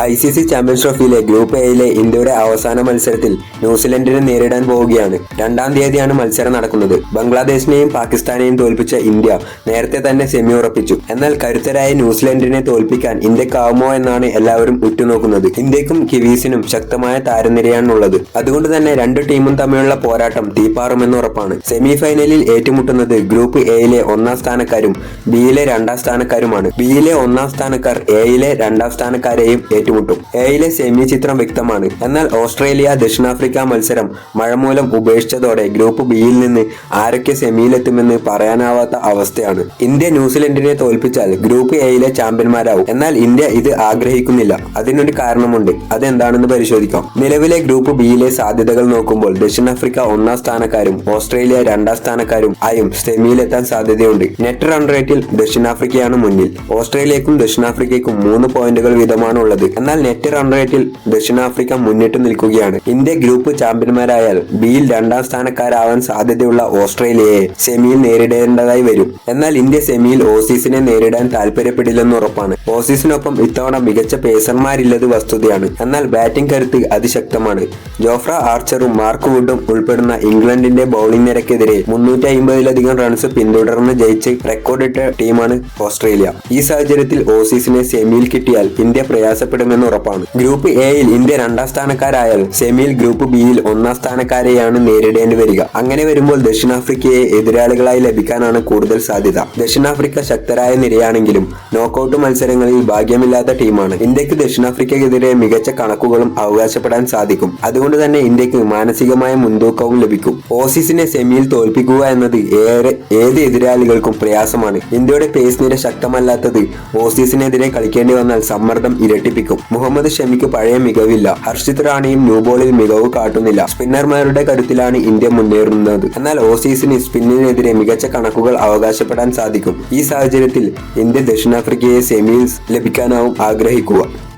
I C C champions ട്രോഫിയിലെ group എയിലെ ഇന്ത്യയുടെ അവസാന മത്സരത്തിൽ ന്യൂസിലൻഡിനെ നേരിടാൻ പോവുകയാണ്. രണ്ടാം തീയതിയാണ് മത്സരം നടക്കുന്നത്. ബംഗ്ലാദേശിനെയും പാകിസ്ഥാനെയും തോൽപ്പിച്ച ഇന്ത്യ നേരത്തെ തന്നെ സെമി ഉറപ്പിച്ചു എന്നാൽ കരുത്തരായ ന്യൂസിലൻഡിനെ തോൽപ്പിക്കാൻ ഇന്ത്യക്കാവുമോ എന്നാണ് എല്ലാവരും ഉറ്റുനോക്കുന്നത്. ഇന്ത്യക്കും കിവീസിനും ശക്തമായ താരനിരയാണുള്ളത്. അതുകൊണ്ട് തന്നെ രണ്ട് ടീമും തമ്മിലുള്ള പോരാട്ടം തീപ്പാറുമെന്ന് ഉറപ്പാണ്. സെമി ഫൈനലിൽ ഏറ്റുമുട്ടുന്നത് ഗ്രൂപ്പ് എയിലെ ഒന്നാം സ്ഥാനക്കാരും ബിയിലെ രണ്ടാം സ്ഥാനക്കാരുമാണ്. ബിയിലെ ഒന്നാം സ്ഥാനക്കാർ എയിലെ രണ്ടാം സ്ഥാനക്കാരെയും ഏറ്റുമുട്ടും. എയിലെ സെമി ചിത്രം വ്യക്തമാണ്. എന്നാൽ ഓസ്ട്രേലിയ ദക്ഷിണാഫ്രിക്ക മത്സരം മഴമൂലം ഉപേക്ഷിച്ചതോടെ ഗ്രൂപ്പ് ബിയിൽ നിന്ന് ആരൊക്കെ സെമിയിലെത്തുമെന്ന് പറയാനാവാത്ത അവസ്ഥയാണ്. ഇന്ത്യ ന്യൂസിലൻഡിനെ തോൽപ്പിച്ചാൽ ഗ്രൂപ്പ് എയിലെ ചാമ്പ്യന്മാരാവും. എന്നാൽ ഇന്ത്യ ഇത് ആഗ്രഹിക്കുന്നില്ല. അതിനൊരു കാരണമുണ്ട്. അതെന്താണെന്ന് പരിശോധിക്കാം. നിലവിലെ ഗ്രൂപ്പ് ബിയിലെ സാധ്യതകൾ നോക്കുമ്പോൾ ദക്ഷിണാഫ്രിക്ക ഒന്നാം സ്ഥാനക്കാരും ഓസ്ട്രേലിയ രണ്ടാം സ്ഥാനക്കാരും ആയും സെമിയിലെത്താൻ സാധ്യതയുണ്ട്. നെറ്റ് റൺ റേറ്റിൽ ദക്ഷിണാഫ്രിക്കയാണ് മുന്നിൽ. ഓസ്ട്രേലിയക്കും ദക്ഷിണാഫ്രിക്കയ്ക്കും മൂന്ന് പോയിന്റുകൾ വീതമാണ് ഉള്ളത് എന്നാൽ നെറ്റ് റൺ റേറ്റിൽ ദക്ഷിണാഫ്രിക്ക മുന്നിട്ട് നിൽക്കുകയാണ്. ഇന്ത്യ ഗ്രൂപ്പ് ചാമ്പ്യന്മാരായാൽ ബിയിൽ രണ്ടാം സ്ഥാനക്കാരാവാൻ സാധ്യതയുള്ള ഓസ്ട്രേലിയയെ സെമിയിൽ നേരിടേണ്ടതായി വരും. എന്നാൽ ഇന്ത്യ സെമിയിൽ ഓസീസിനെ നേരിടാൻ താല്പര്യപ്പെടില്ലെന്ന് ഉറപ്പാണ്. ഓസീസിനൊപ്പം ഇത്തവണ മികച്ച പേസർമാരില്ലത് വസ്തുതയാണ്. എന്നാൽ ബാറ്റിംഗ് കരുത്ത് അതിശക്തമാണ്. ജോഫ്ര ആർച്ചറും മാർക്ക് വുഡും ഉൾപ്പെടുന്ന ഇംഗ്ലണ്ടിന്റെ ബൌളിംഗ് നിരക്കെതിരെ മുന്നൂറ്റി അമ്പതിലധികം റൺസ് പിന്തുടർന്ന് ജയിച്ച് റെക്കോർഡിട്ട ടീമാണ് ഓസ്ട്രേലിയ. ഈ സാഹചര്യത്തിൽ ഓസീസിനെ സെമിയിൽ കിട്ടിയാൽ ഇന്ത്യ പ്രയാസപ്പെടുമെന്ന് ഉറപ്പാണ്. ഗ്രൂപ്പ് എയിൽ ഇന്ത്യ രണ്ടാം സ്ഥാനക്കാരായാൽ സെമിയിൽ ഗ്രൂപ്പ് ബിയിൽ ഒന്നാം സ്ഥാനക്കാരെയാണ് നേരിടേണ്ടി വരിക. അങ്ങനെ വരുമ്പോൾ ദക്ഷിണാഫ്രിക്കയെ എതിരാളികളായി ലഭിക്കാനാണ് കൂടുതൽ സാധ്യത. ദക്ഷിണാഫ്രിക്ക ശക്തരായ നിരയാണെങ്കിലും നോക്കൌട്ട് മത്സരങ്ങളിൽ ഭാഗ്യമില്ലാത്ത ടീമാണ്. ഇന്ത്യയ്ക്ക് ദക്ഷിണാഫ്രിക്കയ്ക്കെതിരെ മികച്ച കണക്കുകളും അവകാശപ്പെടാൻ സാധിക്കും. അതുകൊണ്ട് തന്നെ ഇന്ത്യയ്ക്ക് മാനസികമായ മുൻതൂക്കവും ലഭിക്കും. ഓസീസിനെ സെമിയിൽ തോൽപ്പിക്കുക എന്നത് ഏറെ ഏത് എതിരാളികൾക്കും പ്രയാസമാണ്. ഇന്ത്യയുടെ പേസ് നിര ശക്തമല്ലാത്തത് ഓസീസിനെതിരെ കളിക്കേണ്ടി വന്നാൽ സമ്മർദ്ദം ഇരട്ടിപ്പിക്കും. മുഹമ്മദ് ഷമിക്ക് പഴയ മികവില്ല. ഹർഷിത് റാണിയും ന്യൂ ബോളിൽ മികവ് കാട്ടുന്നില്ല. സ്പിന്നർമാരുടെ കരുത്തിലാണ് ഇന്ത്യ മുന്നേറുന്നത്. എന്നാൽ ഓസീസിന് സ്പിന്നിനെതിരെ മികച്ച കണക്കുകൾ അവകാശപ്പെടാൻ സാധിക്കും. ഈ സാഹചര്യത്തിൽ ഇന്ത്യ ദക്ഷിണാഫ്രിക്കയെ സെമിയിൽ ലഭിക്കാനാവും ആഗ്രഹിക്കുക.